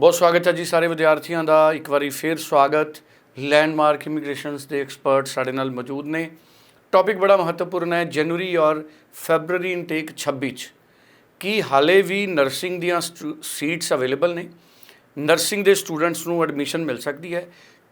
ਬਹੁਤ ਸਵਾਗਤ ਹੈ ਜੀ ਸਾਰੇ ਵਿਦਿਆਰਥੀਆਂ ਦਾ ਇੱਕ ਵਾਰੀ ਫੇਰ ਸਵਾਗਤ ਲੈਂਡਮਾਰਕ ਇਮੀਗ੍ਰੇਸ਼ਨਸ ਦੇ ਐਕਸਪਰਟ ਸਾਡੇ ਨਾਲ ਮੌਜੂਦ ਨੇ ਟੌਪਿਕ ਬੜਾ ਮਹੱਤਵਪੂਰਨ ਹੈ ਜਨਵਰੀ ਔਰ ਫੈਬਰੂਰੀ ਇਨਟੇਕ 26 ਚ ਕੀ ਹਾਲੇ ਵੀ ਨਰਸਿੰਗ ਦੀਆਂ ਸੀਟਸ ਅਵੇਲੇਬਲ ਨੇ ਨਰਸਿੰਗ ਦੇ ਸਟੂਡੈਂਟਸ ਨੂੰ ਐਡਮਿਸ਼ਨ ਮਿਲ ਸਕਦੀ ਹੈ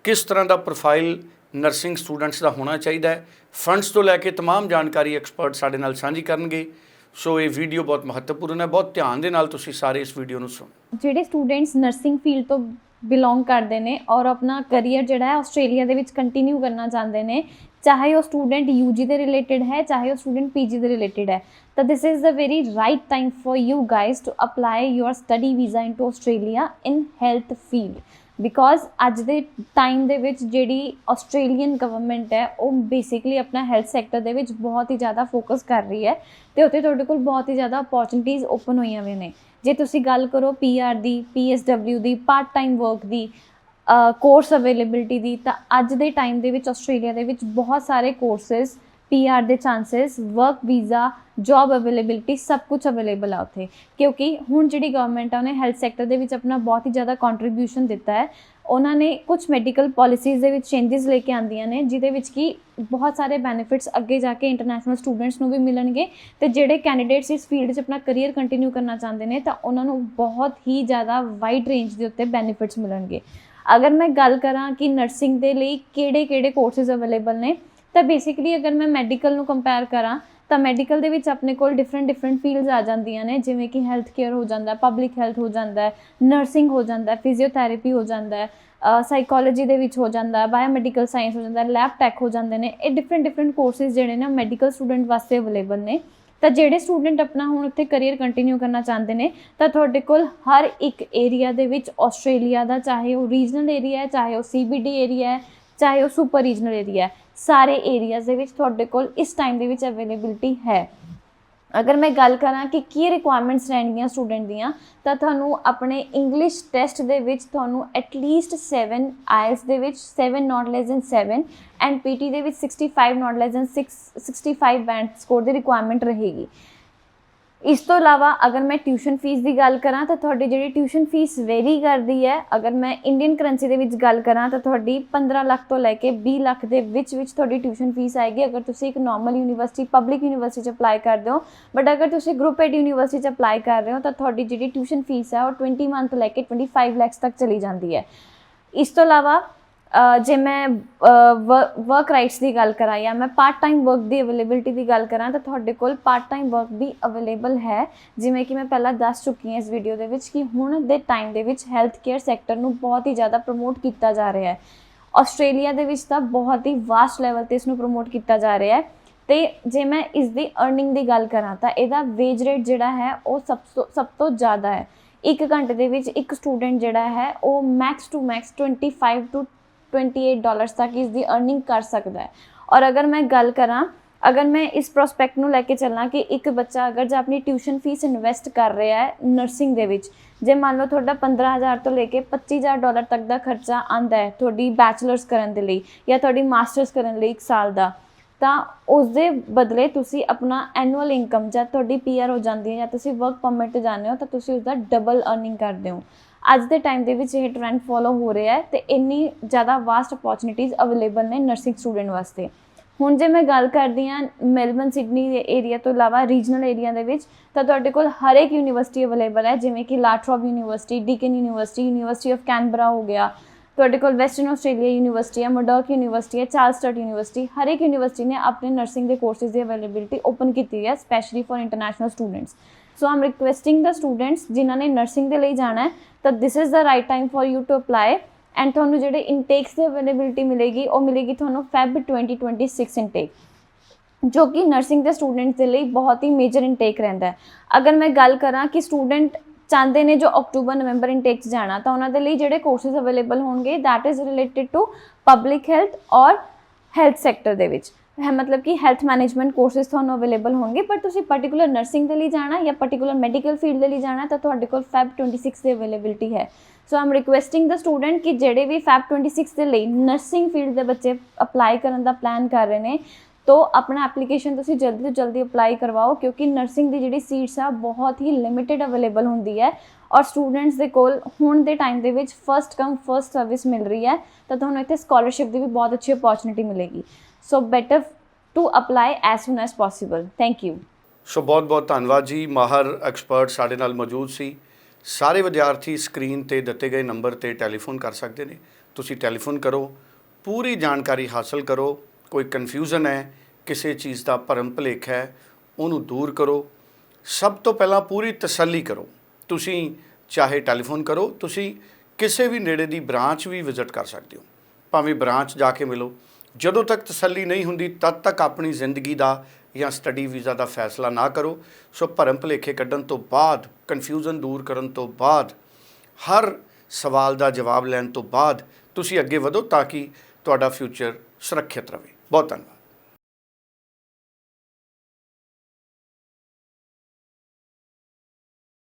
ਕਿਸ ਤਰ੍ਹਾਂ ਦਾ ਪ੍ਰੋਫਾਈਲ ਨਰਸਿੰਗ ਸਟੂਡੈਂਟਸ ਦਾ ਹੋਣਾ ਚਾਹੀਦਾ ਹੈ ਫੰਡਸ ਤੋਂ ਲੈ ਕੇ तमाम ਜਾਣਕਾਰੀ ਐਕਸਪਰਟ ਸਾਡੇ ਨਾਲ ਸਾਂਝੀ ਕਰਨਗੇ ਸੋ ਇਹ ਵੀਡੀਓ ਬਹੁਤ ਮਹੱਤਵਪੂਰਨ ਹੈ। ਬਹੁਤ ਧਿਆਨ ਦੇ ਨਾਲ ਤੁਸੀਂ ਸਾਰੇ ਇਸ ਵੀਡੀਓ ਨੂੰ ਸੁਣੋ। ਜਿਹੜੇ ਸਟੂਡੈਂਟਸ ਨਰਸਿੰਗ ਫੀਲਡ ਤੋਂ ਬਿਲੋਂਗ ਕਰਦੇ ਨੇ ਔਰ ਆਪਣਾ ਕੈਰੀਅਰ ਜਿਹੜਾ ਹੈ ਆਸਟ੍ਰੇਲੀਆ ਦੇ ਵਿੱਚ ਕੰਟੀਨਿਊ ਕਰਨਾ ਚਾਹੁੰਦੇ ਨੇ, ਚਾਹੇ ਉਹ ਸਟੂਡੈਂਟ ਯੂਜੀ ਦੇ ਰਿਲੇਟਡ ਹੈ, ਚਾਹੇ ਉਹ ਸਟੂਡੈਂਟ ਪੀਜੀ ਦੇ ਰਿਲੇਟਡ ਹੈ, ਤਾਂ this is the very right time for you guys to apply your study visa into Australia in health field because ਅੱਜ ਦੇ ਟਾਈਮ ਦੇ ਵਿੱਚ ਜਿਹੜੀ ਆਸਟ੍ਰੇਲੀਅਨ ਗਵਰਨਮੈਂਟ ਹੈ, ਉਹ ਬੇਸਿਕਲੀ ਆਪਣਾ ਹੈਲਥ ਸੈਕਟਰ ਦੇ ਵਿੱਚ ਬਹੁਤ ਹੀ ਜ਼ਿਆਦਾ ਫੋਕਸ ਕਰ ਰਹੀ ਹੈ ਤੇ ਉੱਥੇ ਤੁਹਾਡੇ ਕੋਲ ਬਹੁਤ ਹੀ ਜ਼ਿਆਦਾ ਓਪਰਚੁਨਿਟੀਜ਼ ਓਪਨ ਹੋਈਆਂ ਹੋਈਆਂ ਨੇ। ਜੇ ਤੁਸੀਂ ਗੱਲ ਕਰੋ ਪੀਆਰ ਦੀ ਪੀਐਸਡਬਲਿਊ ਦੀ ਪਾਰਟ ਟਾਈਮ ਵਰਕ ਦੀ ਕੋਰਸ ਅਵੇਲੇਬਿਲਟੀ ਦੀ, ਤਾਂ ਅੱਜ ਦੇ ਟਾਈਮ ਦੇ ਵਿੱਚ ਆਸਟ੍ਰੇਲੀਆ ਦੇ ਵਿੱਚ ਬਹੁਤ ਸਾਰੇ ਕੋਰਸਸ ਪੀਆਰ ਦੇ chances work visa job availability ਸਭ ਕੁਝ ਅਵੇਲੇਬਲ ਆ ਉੱਥੇ। ਕਿਉਂਕਿ ਹੁਣ ਜਿਹੜੀ ਗਵਰਨਮੈਂਟ ਆ, ਉਹਨੇ ਹੈਲਥ ਸੈਕਟਰ ਦੇ ਵਿੱਚ ਆਪਣਾ ਬਹੁਤ ਹੀ ਜ਼ਿਆਦਾ ਕੰਟਰੀਬਿਊਸ਼ਨ ਦਿੱਤਾ ਹੈ। ਉਹਨਾਂ ਨੇ ਕੁਝ ਮੈਡੀਕਲ ਪਾਲਿਸੀਜ਼ ਦੇ ਵਿੱਚ ਚੇਂਜਸ ਲੈ ਕੇ ਆਂਦੀਆਂ ਨੇ, ਜਿਹਦੇ ਵਿੱਚ ਕੀ ਬਹੁਤ ਸਾਰੇ ਬੈਨੀਫਿਟਸ ਅੱਗੇ ਜਾ ਕੇ ਇੰਟਰਨੈਸ਼ਨਲ ਸਟੂਡੈਂਟਸ ਨੂੰ ਵੀ ਮਿਲਣਗੇ ਤੇ ਜਿਹੜੇ ਕੈਂਡੀਡੇਟਸ ਇਸ ਫੀਲਡ 'ਚ ਆਪਣਾ ਕੈਰੀਅਰ ਕੰਟੀਨਿਊ ਕਰਨਾ ਚਾਹੁੰਦੇ ਨੇ, ਤਾਂ ਉਹਨਾਂ ਨੂੰ ਬਹੁਤ ਹੀ ਜ਼ਿਆਦਾ ਵਾਈਡ ਰੇਂਜ ਦੇ ਉੱਤੇ ਬੈਨੀਫਿਟਸ ਮਿਲਣਗੇ। ਅਗਰ ਮੈਂ ਗੱਲ ਕਰਾਂ ਕਿ ਨਰਸਿੰਗ ਦੇ ਲਈ ਕਿਹੜੇ-ਕਿਹੜੇ ਕੋਰਸਸ ਅਵੇਲੇਬਲ ਨੇ ਤਾਂ ਬੇਸਿਕਲੀ ਅਗਰ ਮੈਂ ਮੈਡੀਕਲ ਨੂੰ ਕੰਪੇਅਰ ਕਰਾਂ, ਤਾਂ ਮੈਡੀਕਲ ਦੇ ਵਿੱਚ ਆਪਣੇ ਕੋਲ ਡਿਫਰੈਂਟ ਡਿਫਰੈਂਟ ਫੀਲਡਸ ਆ ਜਾਂਦੀਆਂ ਨੇ, ਜਿਵੇਂ ਕਿ ਹੈਲਥ ਕੇਅਰ ਹੋ ਜਾਂਦਾ ਹੈ ਪਬਲਿਕ ਹੈਲਥ ਹੋ ਜਾਂਦਾ ਹੈ ਨਰਸਿੰਗ ਹੋ ਜਾਂਦਾ ਹੈ ਫਿਜ਼ੀਓਥੈਰੇਪੀ ਹੋ ਜਾਂਦਾ ਹੈ ਸਾਈਕੋਲੋਜੀ ਦੇ ਵਿੱਚ ਹੋ ਜਾਂਦਾ ਹੈ ਬਾਇਓਮੈਡੀਕਲ ਸਾਇੰਸ ਹੋ ਜਾਂਦਾ ਹੈ ਲੈਬ ਟੈਕ ਹੋ ਜਾਂਦੇ ਨੇ, ਇਹ ਡਿਫਰੈਂਟ ਡਿਫਰੈਂਟ ਕੋਰਸਿਸ ਜਿਹੜੇ ਨੇ ਮੈਡੀਕਲ ਸਟੂਡੈਂਟ ਵਾਸਤੇ ਅਵੇਲੇਬਲ ਨੇ। ਤਾਂ ਜਿਹੜੇ ਸਟੂਡੈਂਟ ਆਪਣਾ ਹੁਣ ਉੱਥੇ ਕੈਰੀਅਰ ਕੰਟੀਨਿਊ ਕਰਨਾ ਚਾਹੁੰਦੇ ਨੇ, ਤਾਂ ਤੁਹਾਡੇ ਕੋਲ ਹਰ ਇੱਕ ਏਰੀਆ ਦੇ ਵਿੱਚ ਆਸਟ੍ਰੇਲੀਆ ਦਾ, ਚਾਹੇ ਉਹ ਰੀਜਨਲ ਏਰੀਆ ਹੈ, ਚਾਹੇ ਉਹ ਸੀਬੀਡੀ ਏਰੀਆ ਹੈ, ਚਾਹੇ ਉਹ ਸੁਪਰ ਰੀਜਨਲ ਏਰੀਆ ਹੈ ਸਾਰੇ ਏਰੀਆਜ਼ ਦੇ ਵਿੱਚ ਤੁਹਾਡੇ ਕੋਲ ਇਸ ਟਾਈਮ ਦੇ ਵਿੱਚ ਅਵੇਲੇਬਿਲਟੀ ਹੈ। ਅਗਰ ਮੈਂ ਗੱਲ ਕਰਾਂ ਕਿ ਕੀ ਰਿਕੁਆਇਰਮੈਂਟਸ ਰਹਿਣਗੀਆਂ ਸਟੂਡੈਂਟ ਦੀਆਂ, ਤਾਂ ਤੁਹਾਨੂੰ ਆਪਣੇ ਇੰਗਲਿਸ਼ ਟੈਸਟ ਦੇ ਵਿੱਚ ਤੁਹਾਨੂੰ ਐਟਲੀਸਟ 7 ਆਇਲਸ ਦੇ ਵਿੱਚ 7 not less than 7 and PT ਦੇ ਵਿੱਚ 65 not less than 6 65 band score the requirement ਰਹੇਗੀ। ਇਸ ਤੋਂ ਇਲਾਵਾ ਅਗਰ ਮੈਂ ਟਿਊਸ਼ਨ ਫੀਸ ਦੀ ਗੱਲ ਕਰਾਂ ਤਾਂ ਤੁਹਾਡੀ ਜਿਹੜੀ ਟਿਊਸ਼ਨ ਫੀਸ ਵੇਰੀ ਕਰਦੀ ਹੈ। ਅਗਰ ਮੈਂ ਇੰਡੀਅਨ ਕਰੰਸੀ ਦੇ ਵਿੱਚ ਗੱਲ ਕਰਾਂ ਤਾਂ ਤੁਹਾਡੀ 15 ਲੱਖ ਤੋਂ ਲੈ ਕੇ 20 ਲੱਖ ਦੇ ਵਿੱਚ ਵਿੱਚ ਤੁਹਾਡੀ ਟਿਊਸ਼ਨ ਫੀਸ ਆਏਗੀ। ਅਗਰ ਤੁਸੀਂ ਇੱਕ ਨਾਰਮਲ ਯੂਨੀਵਰਸਿਟੀ ਪਬਲਿਕ ਯੂਨੀਵਰਸਿਟੀ 'ਚ ਅਪਲਾਈ ਕਰਦੇ ਹੋ ਬਟ ਅਗਰ ਤੁਸੀਂ ਗਰੁੱਪ ਐਡ ਯੂਨੀਵਰਸਿਟੀ 'ਚ ਅਪਲਾਈ ਕਰ ਰਹੇ ਹੋ ਤਾਂ ਤੁਹਾਡੀ ਜਿਹੜੀ ਟਿਊਸ਼ਨ ਫੀਸ ਹੈ ਉਹ 21 ਮੰਥ ਤੋਂ ਲੈ ਕੇ 25 ਲੱਖ ਤੱਕ ਚਲੀ ਜਾਂਦੀ ਹੈ। ਇਸ ਤੋਂ ਇਲਾਵਾ ਜੇ ਮੈਂ ਵਰਕ ਰਾਈਟਸ ਦੀ ਗੱਲ ਕਰਾਂ ਜਾਂ ਮੈਂ ਪਾਰਟ ਟਾਈਮ ਵਰਕ ਦੀ ਅਵੇਲੇਬਿਲਟੀ ਦੀ ਗੱਲ ਕਰਾਂ ਤਾਂ ਤੁਹਾਡੇ ਕੋਲ ਪਾਰਟ ਟਾਈਮ ਵਰਕ ਵੀ ਅਵੇਲੇਬਲ ਹੈ। ਜਿਵੇਂ ਕਿ ਮੈਂ ਪਹਿਲਾਂ ਦੱਸ ਚੁੱਕੀ ਹਾਂ ਇਸ ਵੀਡੀਓ ਦੇ ਵਿੱਚ ਕਿ ਹੁਣ ਦੇ ਟਾਈਮ ਦੇ ਵਿੱਚ ਹੈਲਥ ਕੇਅਰ ਸੈਕਟਰ ਨੂੰ ਬਹੁਤ ਹੀ ਜ਼ਿਆਦਾ ਪ੍ਰਮੋਟ ਕੀਤਾ ਜਾ ਰਿਹਾ ਹੈ। ਆਸਟ੍ਰੇਲੀਆ ਦੇ ਵਿੱਚ ਤਾਂ ਬਹੁਤ ਹੀ ਵਾਸਟ ਲੈਵਲ ਤੇ ਇਸ ਨੂੰ ਪ੍ਰਮੋਟ ਕੀਤਾ ਜਾ ਰਿਹਾ ਹੈ। ਤੇ ਜੇ ਮੈਂ ਇਸ ਦੀ ਅਰਨਿੰਗ ਦੀ ਗੱਲ ਕਰਾਂ ਤਾਂ ਇਹਦਾ ਵੇਜ ਰੇਟ ਜਿਹੜਾ ਹੈ ਉਹ ਸਭ ਤੋਂ ਸਭ ਤੋਂ ਜ਼ਿਆਦਾ ਹੈ। ਇੱਕ ਘੰਟੇ ਦੇ ਵਿੱਚ ਇੱਕ ਸਟੂਡੈਂਟ ਜਿਹੜਾ ਹੈ ਉਹ max to max 25 to 28 dollars ਤੱਕ ਇਸ ਦੀ ਅਰਨਿੰਗ ਕਰ ਸਕਦਾ ਹੈ। ਔਰ ਅਗਰ ਮੈਂ ਗੱਲ ਕਰਾਂ, ਅਗਰ ਮੈਂ ਇਸ ਪ੍ਰੋਸਪੈਕਟ ਨੂੰ ਲੈ ਕੇ ਚੱਲਾਂ ਕਿ ਇੱਕ ਬੱਚਾ ਅਗਰ ਜੇ ਆਪਣੀ ਟਿਊਸ਼ਨ ਫੀਸ ਇਨਵੈਸਟ ਕਰ ਰਿਹਾ ਹੈ ਨਰਸਿੰਗ ਦੇ ਵਿੱਚ, ਜੇ ਮੰਨ ਲਓ ਤੁਹਾਡਾ 15000 ਤੋਂ ਲੈ ਕੇ 25000 ਡਾਲਰ ਤੱਕ ਦਾ ਖਰਚਾ ਆਂਦਾ ਹੈ ਤੁਹਾਡੀ ਬੈਚਲਰਸ ਕਰਨ ਦੇ ਲਈ ਜਾਂ ਤੁਹਾਡੀ ਮਾਸਟਰਸ ਕਰਨ ਲਈ 1 ਸਾਲ ਦਾ, ਤਾਂ ਉਸ ਦੇ ਬਦਲੇ ਤੁਸੀਂ ਆਪਣਾ ਐਨੂਅਲ ਇਨਕਮ ਜਾਂ ਤੁਹਾਡੀ ਪੀਆਰ ਹੋ ਜਾਂਦੀ ਹੈ ਜਾਂ ਤੁਸੀਂ ਵਰਕ ਪਰਮਿਟ ਤੇ ਜਾਂਦੇ ਹੋ ਤਾਂ ਤੁਸੀਂ ਉਸ ਦਾ ਡਬਲ ਅਰਨਿੰਗ ਕਰਦੇ ਹੋ ਅੱਜ ਦੇ ਟਾਈਮ ਦੇ ਵਿੱਚ ਇਹ ਟ੍ਰੈਂਡ ਫੋਲੋ ਹੋ ਰਿਹਾ ਹੈ ਤੇ ਇੰਨੀ ਜ਼ਿਆਦਾ ਵਾਸਟ ਅਪੋਰਚੁਨਿਟੀਜ਼ ਅਵੇਲੇਬਲ ਨੇ ਨਰਸਿੰਗ ਸਟੂਡੈਂਟ ਵਾਸਤੇ। ਹੁਣ ਜੇ ਮੈਂ ਗੱਲ ਕਰਦੀ ਹਾਂ ਮੈਲਬਨ ਸਿਡਨੀ ਦੇ ਏਰੀਆ ਤੋਂ ਇਲਾਵਾ ਰੀਜਨਲ ਏਰੀਆ ਦੇ ਵਿੱਚ, ਤਾਂ ਤੁਹਾਡੇ ਕੋਲ ਹਰ ਇੱਕ ਯੂਨੀਵਰਸਿਟੀ ਅਵੇਲੇਬਲ ਹੈ, ਜਿਵੇਂ ਕਿ La Trobe university Deakin university university of Canberra ਹੋ ਗਿਆ। ਤੁਹਾਡੇ ਕੋਲ ਵੈਸਟਰਨ ਆਸਟ੍ਰੇਲੀਆ ਯੂਨੀਵਰਸਿਟੀ ਹੈ ਮਡਰਕ ਯੂਨੀਵਰਸਿਟੀ ਹੈ ਚਾਰਲਸਟਨ ਯੂਨੀਵਰਸਿਟੀ ਹਰ ਇੱਕ ਯੂਨੀਵਰਸਿਟੀ ਨੇ ਆਪਣੇ ਨਰਸਿੰਗ ਦੇ ਕੋਰਸਿਸ ਦੀ ਅਵੇਲੇਬਿਲਿਟੀ ਓਪਨ ਕੀਤੀ ਹੈ specially for international students so am requesting the students ਜਿਨ੍ਹਾਂ ਨੇ ਨਰਸਿੰਗ ਦੇ ਲਈ ਜਾਣਾ ਹੈ ਤਾਂ this is the right time for you to apply and ਤੁਹਾਨੂੰ ਜਿਹੜੇ ਇਨਟੇਕਸ ਦੀ ਅਵੇਲੇਬਿਲਿਟੀ ਮਿਲੇਗੀ ਉਹ ਮਿਲੇਗੀ ਤੁਹਾਨੂੰ ਫੈਬ 2026 ਇਨਟੇਕ ਜੋ ਕਿ ਨਰਸਿੰਗ ਦੇ ਸਟੂਡੈਂਟਸ ਦੇ ਲਈ ਬਹੁਤ ਹੀ ਮੇਜਰ ਇਨਟੇਕ ਰਹਿੰਦਾ ਹੈ ਅਗਰ ਮੈਂ ਗੱਲ ਕਰਾਂ ਕਿ ਸਟੂਡੈਂਟ ਚਾਹੁੰਦੇ ਨੇ ਜੋ ਅਕਤੂਬਰ ਨਵੰਬਰ ਇਨਟੇਕ 'ਚ ਜਾਣਾ ਤਾਂ ਉਹਨਾਂ ਦੇ ਲਈ ਜਿਹੜੇ ਕੋਰਸਿਸ ਅਵੇਲੇਬਲ ਹੋਣਗੇ that is related to public health or health sector ਦੇ ਵਿੱਚ ਹੈ ਮਤਲਬ ਕਿ ਹੈਲਥ ਮੈਨੇਜਮੈਂਟ ਕੋਰਸਿਸ ਤੁਹਾਨੂੰ ਅਵੇਲੇਬਲ ਹੋਣਗੇ, ਪਰ ਤੁਸੀਂ ਪਾਰਟਿਕੂਲਰ ਨਰਸਿੰਗ ਦੇ ਲਈ ਜਾਣਾ ਜਾਂ ਪਾਰਟਿਕੂਲਰ ਮੈਡੀਕਲ ਫੀਲਡ ਦੇ ਲਈ ਜਾਣਾ, ਤਾਂ ਤੁਹਾਡੇ ਕੋਲ ਫੈਬ 26 ਦੀ ਅਵੇਲੇਬਿਲਟੀ ਹੈ। ਸੋ ਆਮ ਰਿਕੁਐਸਟਿੰਗ ਦਾ ਸਟੂਡੈਂਟ ਕਿ ਜਿਹੜੇ ਵੀ ਫੈਬ 26 ਦੇ ਲਈ ਨਰਸਿੰਗ ਫੀਲਡ ਦੇ ਬੱਚੇ ਅਪਲਾਈ ਕਰਨ ਦਾ ਪਲਾਨ ਕਰ ਰਹੇ ਨੇ, ਤੋ ਆਪਣਾ ਐਪਲੀਕੇਸ਼ਨ ਤੁਸੀਂ ਜਲਦੀ ਤੋਂ ਜਲਦੀ ਅਪਲਾਈ ਕਰਵਾਓ, ਕਿਉਂਕਿ ਨਰਸਿੰਗ ਦੀ ਜਿਹੜੀ ਸੀਟਸ ਆ, ਬਹੁਤ ਹੀ ਲਿਮਿਟਿਡ ਅਵੇਲੇਬਲ ਹੁੰਦੀ ਹੈ। ਔਰ ਸਟੂਡੈਂਟਸ ਦੇ ਕੋਲ ਹੁਣ ਦੇ ਟਾਈਮ ਦੇ ਵਿੱਚ ਫਰਸਟ ਕਮ ਫਰਸਟ ਸਰਵਿਸ ਮਿਲ ਰਹੀ ਹੈ, ਤਾਂ ਤੁਹਾਨੂੰ ਇੱਥੇ ਸਕਾਲਰਸ਼ਿਪ ਦੀ ਵੀ ਬਹੁਤ ਅੱਛੀ ਓਪੋਰਚੁਨਿਟੀ ਮਿਲੇਗੀ। So better to apply as soon as possible thank you so ਬਹੁਤ ਬਹੁਤ ਧੰਨਵਾਦ ਜੀ ਮਾਹਰ ਐਕਸਪਰਟ ਸਾਡੇ ਨਾਲ ਮੌਜੂਦ ਸੀ ਸਾਰੇ ਵਿਦਿਆਰਥੀ ਸਕਰੀਨ ਤੇ ਦਿੱਤੇ ਗਏ ਨੰਬਰ ਤੇ ਟੈਲੀਫੋਨ ਕਰ ਸਕਦੇ ਨੇ ਤੁਸੀਂ ਟੈਲੀਫੋਨ ਕਰੋ ਪੂਰੀ ਜਾਣਕਾਰੀ ਹਾਸਲ ਕਰੋ ਕੋਈ ਕਨਫਿਊਜ਼ਨ ਹੈ ਕਿਸੇ ਚੀਜ਼ ਦਾ ਭਰਮ ਭੁਲੇਖ ਹੈ ਉਹਨੂੰ ਦੂਰ ਕਰੋ ਸਭ ਤੋਂ ਪਹਿਲਾਂ ਪੂਰੀ ਤਸੱਲੀ ਕਰੋ ਤੁਸੀਂ ਚਾਹੇ ਟੈਲੀਫੋਨ ਕਰੋ ਤੁਸੀਂ ਕਿਸੇ ਵੀ ਨੇੜੇ ਦੀ ਬ੍ਰਾਂਚ ਵੀ ਵਿਜ਼ਿਟ ਕਰ ਸਕਦੇ ਹੋ ਭਾਵੇਂ ਬ੍ਰਾਂਚ ਜਾ ਕੇ ਮਿਲੋ ਜਦੋਂ ਤੱਕ ਤਸੱਲੀ ਨਹੀਂ ਹੁੰਦੀ, ਤਦ ਤੱਕ ਆਪਣੀ ਜ਼ਿੰਦਗੀ ਦਾ ਜਾਂ ਸਟੱਡੀ ਵੀਜ਼ਾ ਦਾ ਫੈਸਲਾ ਨਾ ਕਰੋ। ਸੋ ਭਰਮ ਭੁਲੇਖੇ ਕੱਢਣ ਤੋਂ ਬਾਅਦ ਕਨਫਿਊਜ਼ਨ ਦੂਰ ਕਰਨ ਤੋਂ ਬਾਅਦ, ਹਰ ਸਵਾਲ ਦਾ ਜਵਾਬ ਲੈਣ ਤੋਂ ਬਾਅਦ ਤੁਸੀਂ ਅੱਗੇ ਵਧੋ ਤਾਂ ਕਿ ਤੁਹਾਡਾ ਫਿਊਚਰ ਸੁਰੱਖਿਅਤ ਰਹੇ। ਬਹੁਤ ਧੰਨਵਾਦ।